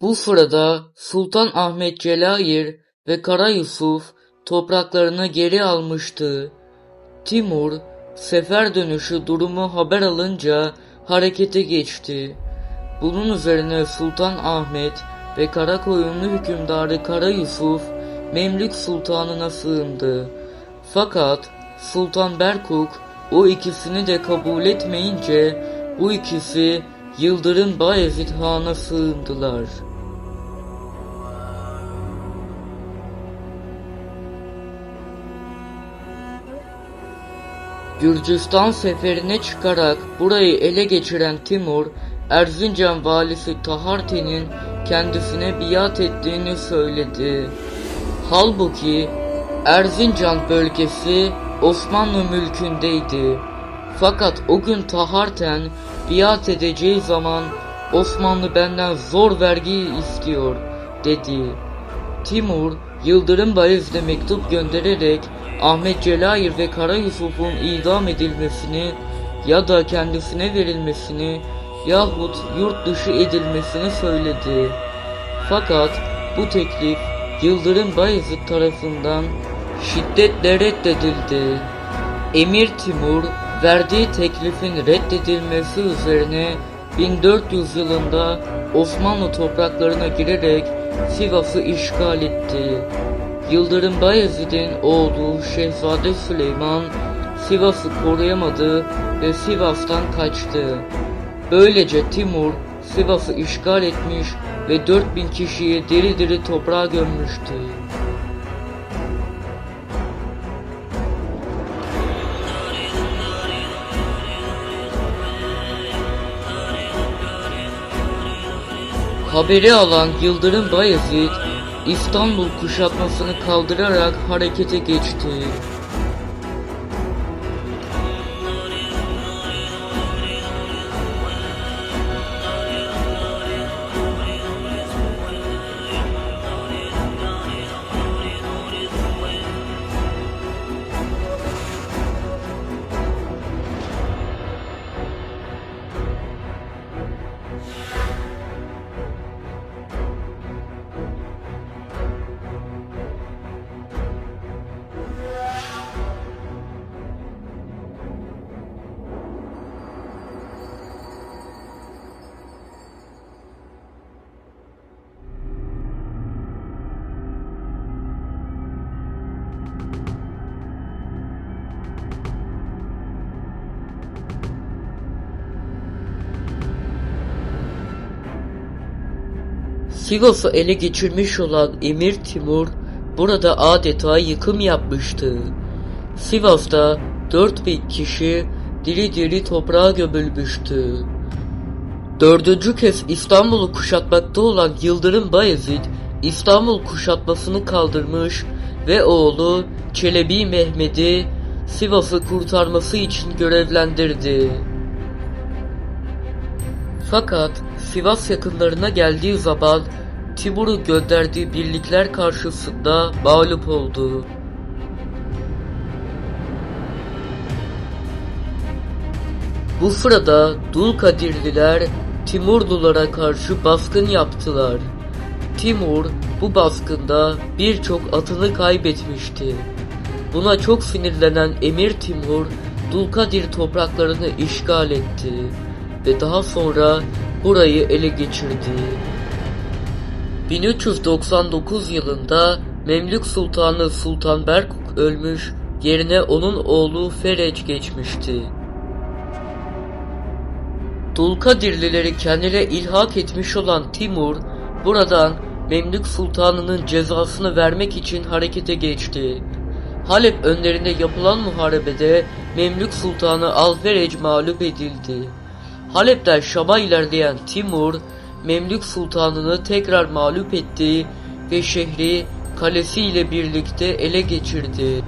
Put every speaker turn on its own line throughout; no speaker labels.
Bu sırada Sultan Ahmet Celayir ve Kara Yusuf topraklarını geri almıştı. Timur, sefer dönüşü durumu haber alınca harekete geçti. Bunun üzerine Sultan Ahmet ve Karakoyunlu hükümdarı Kara Yusuf, Memlük Sultanına sığındı. Fakat Sultan Berkuk o ikisini de kabul etmeyince bu ikisi Yıldırım Bayezid Han'a sığındılar. Gürcistan seferine çıkarak burayı ele geçiren Timur, Erzincan valisi Taharte'nin kendisine biat ettiğini söyledi. Halbuki Erzincan bölgesi Osmanlı mülkündeydi. Fakat o gün Taharten biat edeceği zaman Osmanlı benden zor vergi istiyor dedi. Timur, Yıldırım Bayezid'e mektup göndererek Ahmet Celayir ve Kara Yusuf'un idam edilmesini ya da kendisine verilmesini yahut yurt dışı edilmesini söyledi. Fakat bu teklif Yıldırım Bayezid tarafından şiddetle reddedildi. Emir Timur verdiği teklifin reddedilmesi üzerine 1400 yılında Osmanlı topraklarına girerek Sivas'ı işgal etti. Yıldırım Bayezid'in oğlu Şehzade Süleyman Sivas'ı koruyamadı ve Sivas'tan kaçtı. Böylece Timur Sivas'ı işgal etmiş ve 4000 kişiyi diri diri toprağa gömmüştü. Haberi alan Yıldırım Bayezid İstanbul kuşatmasını kaldırarak harekete geçti. Sivas'ı ele geçirmiş olan Emir Timur burada adeta yıkım yapmıştı. Sivas'ta 4000 kişi diri diri toprağa gömülmüştü. Dördüncü kez İstanbul'u kuşatmakta olan Yıldırım Bayezid İstanbul kuşatmasını kaldırmış ve oğlu Çelebi Mehmet'i Sivas'ı kurtarması için görevlendirdi. Fakat Sivas yakınlarına geldiği zaman Timur'u gönderdiği birlikler karşısında mağlup oldu. Bu sırada Dulkadirliler Timurlulara karşı baskın yaptılar. Timur bu baskında birçok atını kaybetmişti. Buna çok sinirlenen Emir Timur Dulkadir topraklarını işgal etti ve daha sonra burayı ele geçirdi. 1399 yılında Memlük Sultanı Sultan Berkuk ölmüş, yerine onun oğlu Fereç geçmişti. Dulkadirlileri kendine ilhak etmiş olan Timur, buradan Memlük Sultanı'nın cezasını vermek için harekete geçti. Halep önlerinde yapılan muharebede Memlük Sultanı Alferec mağlup edildi. Halep'ten Şam'a ilerleyen Timur, Memlük Sultanı'nı tekrar mağlup etti ve şehri kalesiyle birlikte ele geçirdi.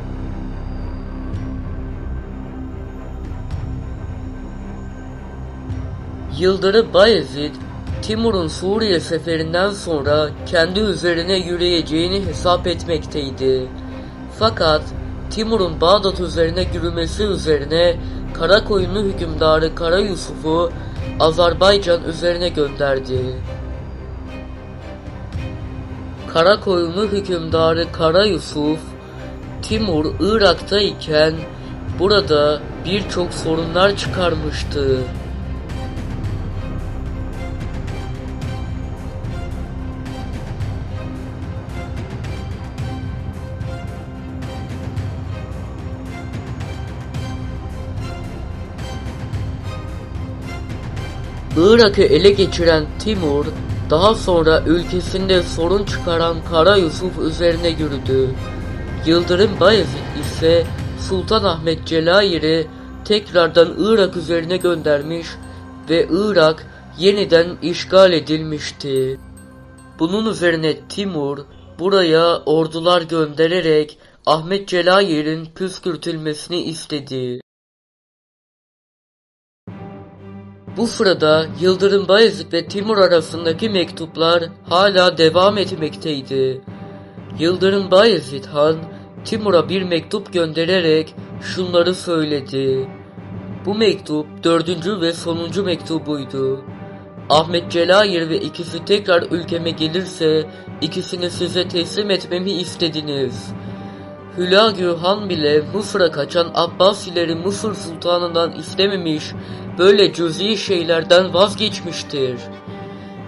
Yıldırım Bayezid, Timur'un Suriye seferinden sonra kendi üzerine yürüyeceğini hesap etmekteydi. Fakat Timur'un Bağdat üzerine yürümesi üzerine Karakoyunlu hükümdarı Kara Yusuf'u Azerbaycan üzerine gönderdi. Karakoyunlu hükümdarı Kara Yusuf, Timur Irak'ta iken burada birçok sorunlar çıkarmıştı. Irak'ı ele geçiren Timur, daha sonra ülkesinde sorun çıkaran Kara Yusuf üzerine yürüdü. Yıldırım Bayezid ise Sultan Ahmet Celayir'i tekrardan Irak üzerine göndermiş ve Irak yeniden işgal edilmişti. Bunun üzerine Timur buraya ordular göndererek Ahmet Celayir'in püskürtülmesini istedi. Bu sırada Yıldırım Bayezid ve Timur arasındaki mektuplar hala devam etmekteydi. Yıldırım Bayezid Han Timur'a bir mektup göndererek şunları söyledi. Bu mektup dördüncü ve sonuncu mektubuydu. Ahmet Celayir ve ikisi tekrar ülkeme gelirse ikisini size teslim etmemi istediniz. Hülagü Han bile Mısır'a kaçan Abbasileri Mısır sultanından istememiş, böyle cüz'i şeylerden vazgeçmiştir.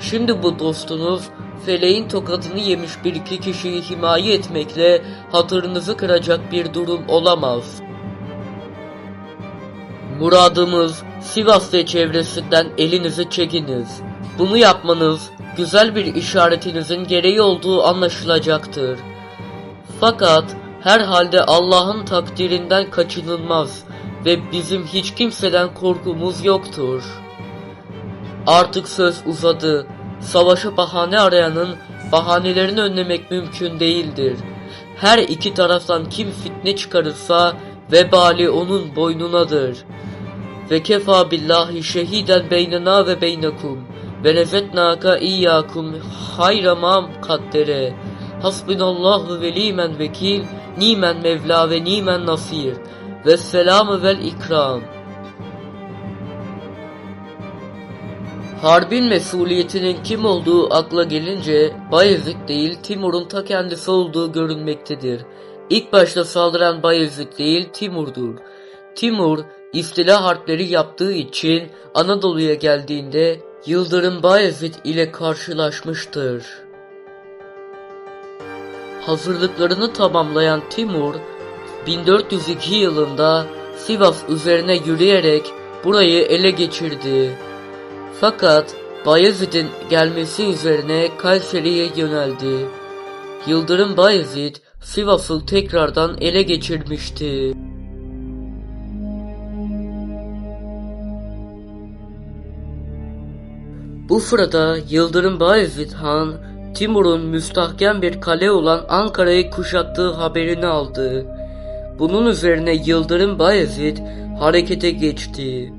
Şimdi bu dostunuz feleğin tokadını yemiş bir iki kişiyi himaye etmekle hatırınızı kıracak bir durum olamaz. Muradımız Sivas ve çevresinden elinizi çekiniz. Bunu yapmanız güzel bir işaretinizin gereği olduğu anlaşılacaktır. Fakat herhalde Allah'ın takdirinden kaçınılmaz ve bizim hiç kimseden korkumuz yoktur. Artık söz uzadı. Savaşa bahane arayanın bahanelerini önlemek mümkün değildir. Her iki taraftan kim fitne çıkarırsa vebali onun boynunadır. Ve kefa billahi şehiden beynena ve beynekum ve nezetnaka iyyakum hayra mam kaddere. Hasbinallahu ve limen vekil, nimen mevla ve nimen nasir. Ve selamı vel ikram. Harbin mesuliyetinin kim olduğu akla gelince Bayezid değil Timur'un ta kendisi olduğu görünmektedir. İlk başta saldıran Bayezid değil Timur'dur. Timur istila harpleri yaptığı için Anadolu'ya geldiğinde Yıldırım Bayezid ile karşılaşmıştır. Hazırlıklarını tamamlayan Timur 1402 yılında Sivas üzerine yürüyerek burayı ele geçirdi. Fakat Bayezid'in gelmesi üzerine Kayseri'ye yöneldi. Yıldırım Bayezid Sivas'ı tekrardan ele geçirmişti. Bu sırada Yıldırım Bayezid Han, Timur'un müstahkem bir kale olan Ankara'yı kuşattığı haberini aldı. Bunun üzerine Yıldırım Bayezid harekete geçti.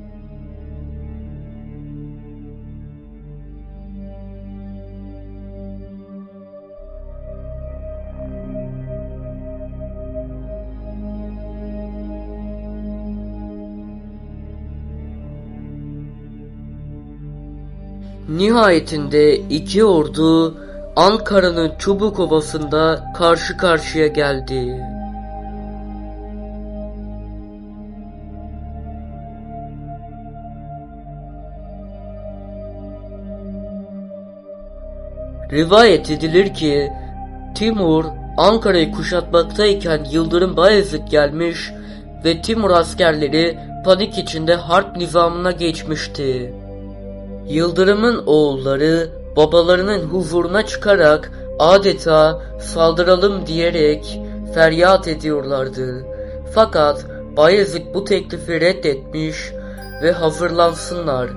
Nihayetinde iki ordu Ankara'nın Çubuk Ovası'nda karşı karşıya geldi. Rivayet edilir ki Timur Ankara'yı kuşatmaktayken Yıldırım Bayezid gelmiş ve Timur askerleri panik içinde harp nizamına geçmişti. Yıldırım'ın oğulları babalarının huzuruna çıkarak adeta saldıralım diyerek feryat ediyorlardı. Fakat Bayezid bu teklifi reddetmiş ve hazırlansınlar.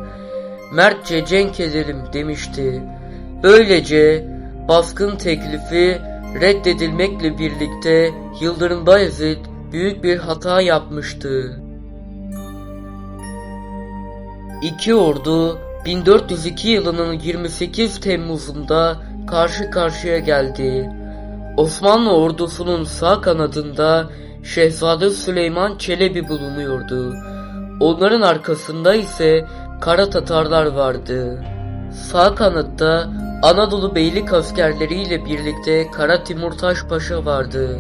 Mertçe cenk edelim demişti. Böylece baskın teklifi reddedilmekle birlikte Yıldırım Bayezid büyük bir hata yapmıştı. İki ordu 1402 yılının 28 Temmuz'unda karşı karşıya geldi. Osmanlı ordusunun sağ kanadında Şehzade Süleyman Çelebi bulunuyordu. Onların arkasında ise Kara Tatarlar vardı. Sağ kanatta Anadolu beylik askerleriyle birlikte Kara Timurtaş Paşa vardı.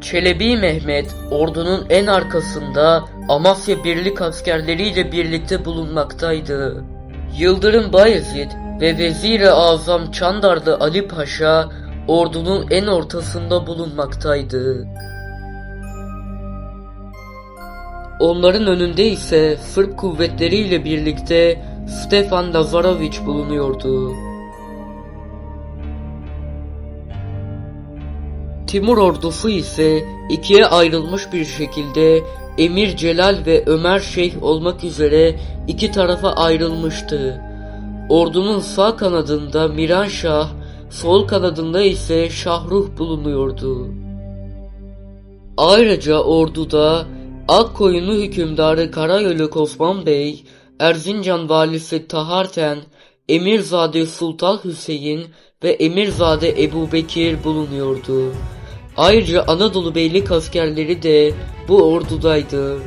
Çelebi Mehmet ordunun en arkasında Amasya birlik askerleriyle birlikte bulunmaktaydı. Yıldırım Bayezid ve Vezir-i Azam Çandarlı Ali Paşa ordunun en ortasında bulunmaktaydı. Onların önünde ise Sırp kuvvetleriyle birlikte Stefan Lazareviç bulunuyordu. Timur ordusu ise ikiye ayrılmış bir şekilde Emir Celal ve Ömer Şeyh olmak üzere iki tarafa ayrılmıştı. Ordunun sağ kanadında Miran Şah, sol kanadında ise Şahruh bulunuyordu. Ayrıca orduda Akkoyunlu hükümdarı Karayoluk Osman Bey, Erzincan valisi Taharten, Emirzade Sultan Hüseyin ve Emirzade Ebu Bekir bulunuyordu. Ayrıca Anadolu beylik askerleri de bu ordudaydı.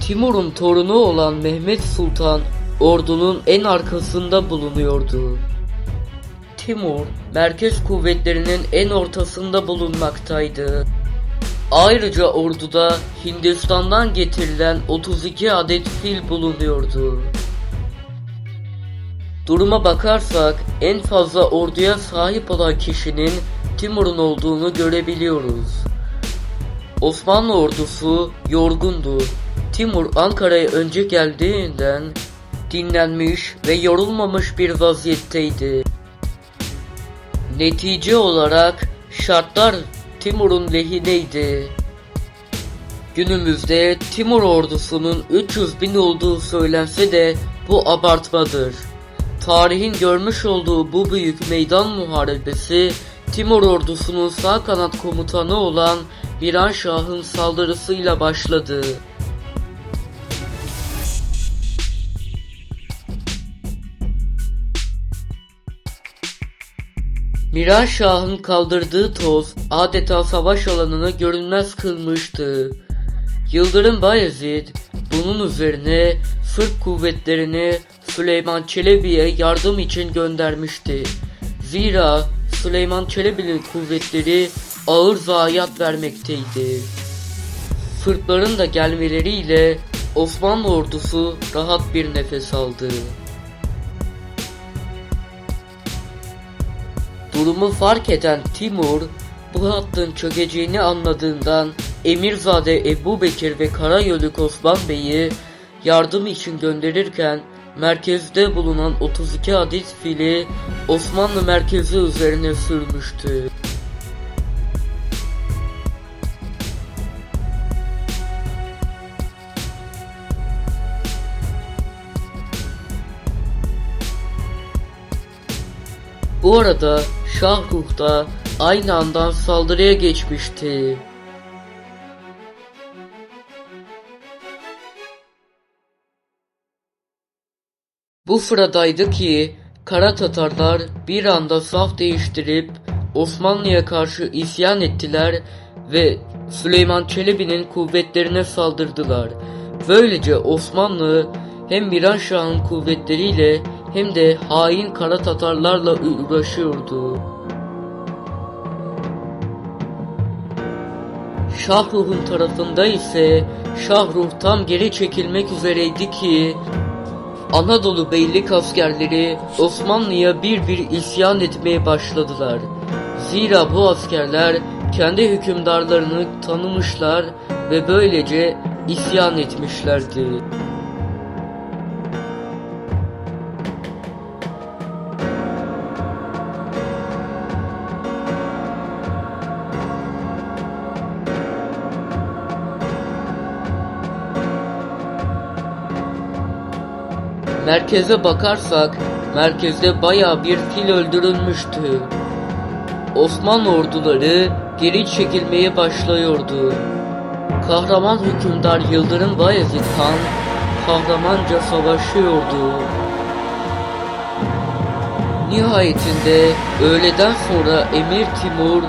Timur'un torunu olan Mehmet Sultan ordunun en arkasında bulunuyordu. Timur, merkez kuvvetlerinin en ortasında bulunmaktaydı. Ayrıca orduda Hindistan'dan getirilen 32 adet fil bulunuyordu. Duruma bakarsak en fazla orduya sahip olan kişinin Timur'un olduğunu görebiliyoruz. Osmanlı ordusu yorgundu. Timur Ankara'ya önce geldiğinden dinlenmiş ve yorulmamış bir vaziyetteydi. Netice olarak şartlar Timur'un lehineydi. Günümüzde Timur ordusunun 300 bin olduğu söylense de bu abartmadır. Tarihin görmüş olduğu bu büyük meydan muharebesi Timur ordusunun sağ kanat komutanı olan Miran Şah'ın saldırısıyla başladı. Miran Şah'ın kaldırdığı toz adeta savaş alanını görünmez kılmıştı. Yıldırım Bayezid bunun üzerine Sırp kuvvetlerini Süleyman Çelebi'ye yardım için göndermişti. Zira Süleyman Çelebi'nin kuvvetleri ağır zayiat vermekteydi. Sırpların da gelmeleriyle Osmanlı ordusu rahat bir nefes aldı. Durumu fark eden Timur, bu hattın çökeceğini anladığından Emirzade Ebu Bekir ve Karayoluk Osman Bey'i yardım için gönderirken merkezde bulunan 32 adet fili Osmanlı merkezi üzerine sürmüştü. Bu arada Şahruh da aynı anda saldırıya geçmişti. Bu sıradaydı ki Kara Tatarlar bir anda saf değiştirip Osmanlı'ya karşı isyan ettiler ve Süleyman Çelebi'nin kuvvetlerine saldırdılar. Böylece Osmanlı hem Miranşah'ın kuvvetleriyle hem de hain Kara Tatarlarla uğraşıyordu. Şahruh'un tarafında ise Şahruh tam geri çekilmek üzereydi ki Anadolu beylik askerleri Osmanlı'ya bir bir isyan etmeye başladılar. Zira bu askerler kendi hükümdarlarını tanımışlar ve böylece isyan etmişlerdi. Merkeze bakarsak merkezde baya bir fil öldürülmüştü. Osmanlı orduları geri çekilmeye başlıyordu. Kahraman hükümdar Yıldırım Bayezid Han kahramanca savaşıyordu. Nihayetinde öğleden sonra Emir Timur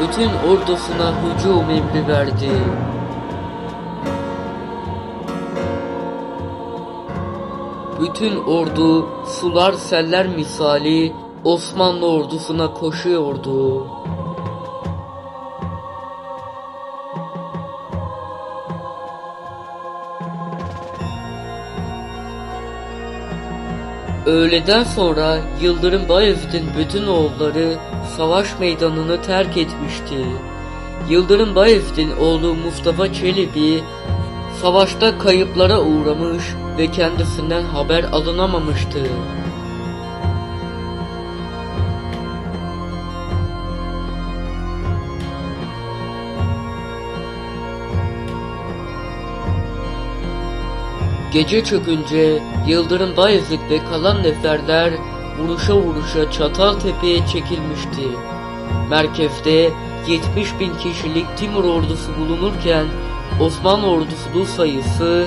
bütün ordusuna hücum emri verdi. Bütün ordu sular seller misali Osmanlı ordusuna koşuyordu. Öğleden sonra Yıldırım Bayezid'in bütün oğulları savaş meydanını terk etmişti. Yıldırım Bayezid'in oğlu Mustafa Çelebi savaşta kayıplara uğramış ve kendisinden haber alınamamıştı. Gece çökünce Yıldırım Bayezid ve kalan neferler vuruşa vuruşa Çataltepe'ye çekilmişti. Merkezde 70 bin kişilik Timur ordusu bulunurken Osmanlı ordusunun sayısı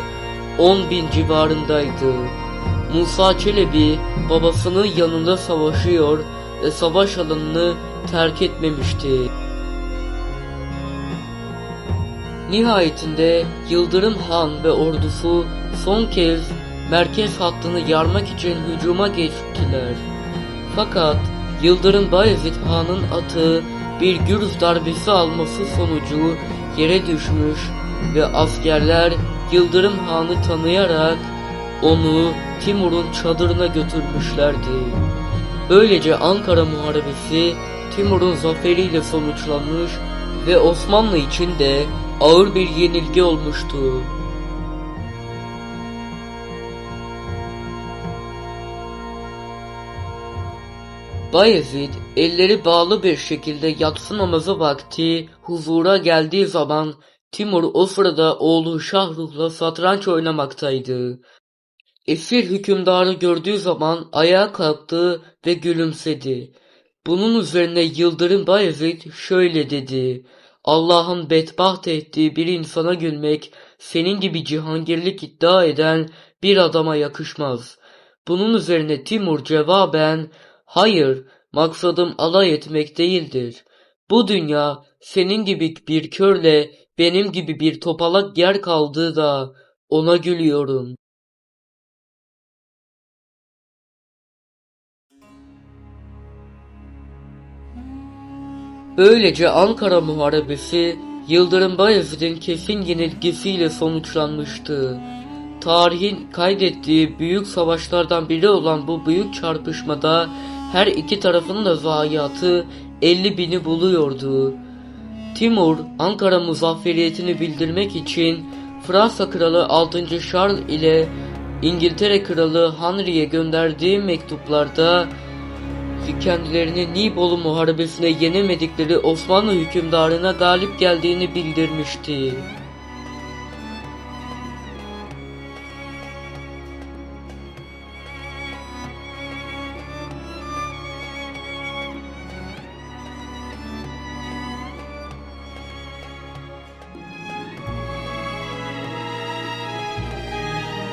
10 bin civarındaydı. Musa Çelebi babasının yanında savaşıyor ve savaş alanını terk etmemişti. Nihayetinde Yıldırım Han ve ordusu son kez merkez hattını yarmak için hücuma geçtiler. Fakat Yıldırım Bayezid Han'ın atı bir gürüz darbesi alması sonucu yere düşmüş ve askerler Yıldırım Han'ı tanıyarak onu Timur'un çadırına götürmüşlerdi. Böylece Ankara Muharebesi Timur'un zaferiyle sonuçlanmış ve Osmanlı için de ağır bir yenilgi olmuştu. Bayezid elleri bağlı bir şekilde yatsı namazı vakti huzura geldiği zaman Timur o sırada oğlu Şahruh'la satranç oynamaktaydı. Esir hükümdarı gördüğü zaman ayağa kalktı ve gülümsedi. Bunun üzerine Yıldırım Bayezid şöyle dedi. Allah'ın bedbaht ettiği bir insana gülmek senin gibi cihangirlik iddia eden bir adama yakışmaz. Bunun üzerine Timur cevaben hayır maksadım alay etmek değildir. Bu dünya senin gibi bir körle benim gibi bir topalak yer kaldığı da ona gülüyorum. Böylece Ankara Muharebesi Yıldırım Bayezid'in kesin yenilgisiyle sonuçlanmıştı. Tarihin kaydettiği büyük savaşlardan biri olan bu büyük çarpışmada her iki tarafın da zayiatı 50 bini buluyordu. Timur, Ankara muzafferiyetini bildirmek için Fransa Kralı 6. Charles ile İngiltere Kralı Henry'e gönderdiği mektuplarda kendilerini Nibolu Muharebesi'ne yenemedikleri Osmanlı hükümdarına galip geldiğini bildirmişti.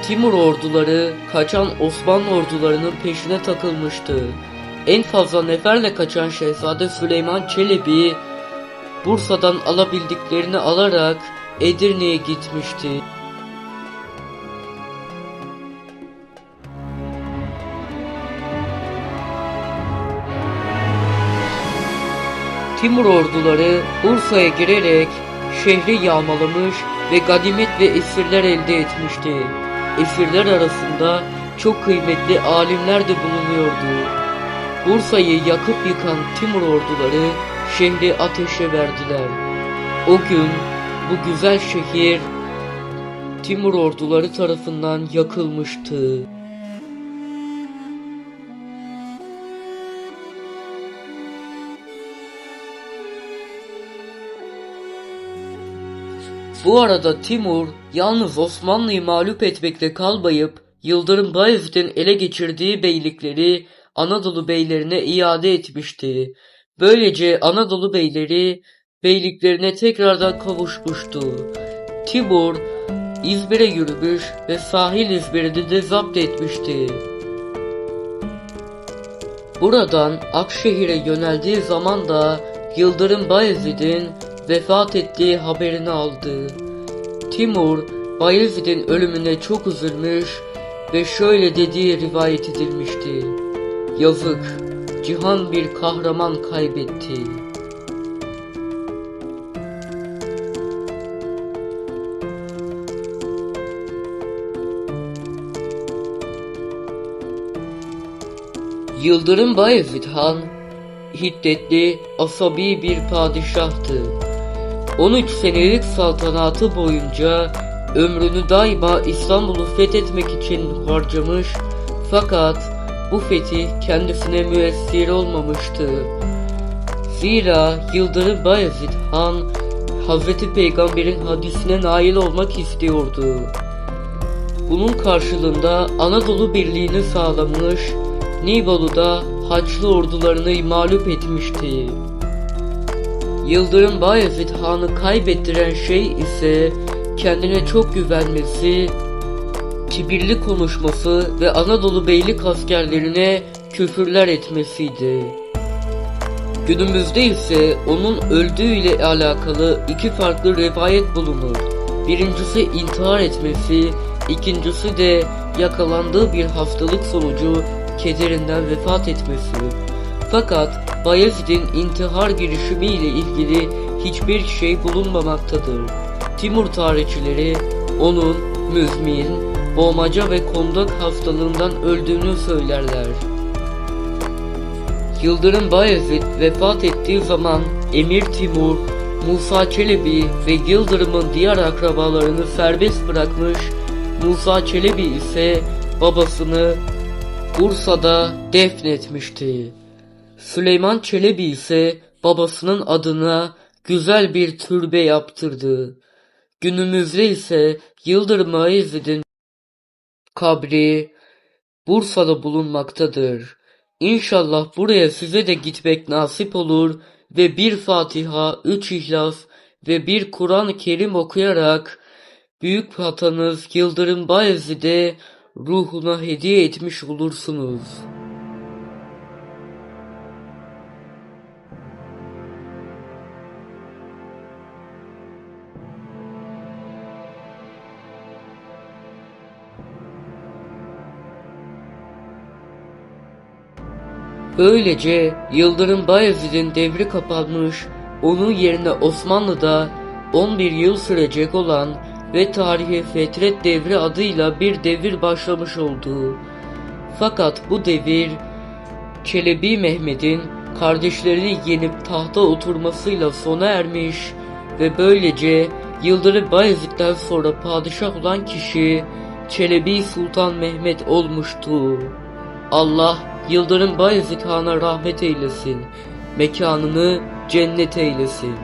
Timur orduları kaçan Osmanlı ordularının peşine takılmıştı. En fazla neferle kaçan Şehzade Süleyman Çelebi Bursa'dan alabildiklerini alarak Edirne'ye gitmişti. Timur orduları Bursa'ya girerek şehri yağmalamış ve ganimet ve esirler elde etmişti. Esirler arasında çok kıymetli alimler de bulunuyordu. Bursa'yı yakıp yıkan Timur orduları şehri ateşe verdiler. O gün bu güzel şehir Timur orduları tarafından yakılmıştı. Bu arada Timur yalnız Osmanlı'yı mağlup etmekle kalmayıp Yıldırım Bayezid'in ele geçirdiği beylikleri Anadolu beylerine iade etmişti. Böylece Anadolu beyleri beyliklerine tekrardan kavuşmuştu. Timur İzmir'e yürümüş ve sahil İzmir'ini de zapt etmişti. Buradan Akşehir'e yöneldiği zaman da Yıldırım Bayezid'in vefat ettiği haberini aldı. Timur, Bayezid'in ölümüne çok üzülmüş ve şöyle dediği rivayet edilmişti. Yazık, cihan bir kahraman kaybetti. Yıldırım Bayezid Han, hiddetli, asabi bir padişahtı. 13 senelik saltanatı boyunca ömrünü daima İstanbul'u fethetmek için harcamış fakat bu fetih kendisine müessir olmamıştı. Zira Yıldırım Bayezid Han Hazreti Peygamber'in hadisine nail olmak istiyordu. Bunun karşılığında Anadolu birliğini sağlamış, Nibolu'da Haçlı ordularını mağlup etmişti. Yıldırım Bayezid Han'ı kaybettiren şey ise kendine çok güvenmesi, kibirli konuşması ve Anadolu beylik askerlerine küfürler etmesiydi. Günümüzde ise onun öldüğüyle alakalı iki farklı rivayet bulunur. Birincisi intihar etmesi, ikincisi de yakalandığı bir hastalık sonucu kederinden vefat etmesi. Fakat Bayezid'in intihar girişimiyle ilgili hiçbir şey bulunmamaktadır. Timur tarihçileri onun müzmin, boğmaca ve kondak hastalığından öldüğünü söylerler. Yıldırım Bayezid vefat ettiği zaman Emir Timur, Musa Çelebi ve Yıldırım'ın diğer akrabalarını serbest bırakmış, Musa Çelebi ise babasını Bursa'da defnetmişti. Süleyman Çelebi ise babasının adına güzel bir türbe yaptırdı. Günümüzde ise Yıldırım Bayezid'in kabri Bursa'da bulunmaktadır. İnşallah buraya size de gitmek nasip olur ve bir Fatiha, üç İhlas ve bir Kur'an-ı Kerim okuyarak büyük vatanınız Yıldırım Bayezid'e ruhuna hediye etmiş olursunuz. Böylece Yıldırım Bayezid'in devri kapanmış, onun yerine Osmanlı'da 11 yıl sürecek olan ve tarihe Fetret Devri adıyla bir devir başlamış oldu. Fakat bu devir Çelebi Mehmet'in kardeşlerini yenip tahta oturmasıyla sona ermiş ve böylece Yıldırım Bayezid'den sonra padişah olan kişi Çelebi Sultan Mehmet olmuştu. Allah Yıldırım Bayezid Han'a rahmet eylesin, mekanını cennet eylesin.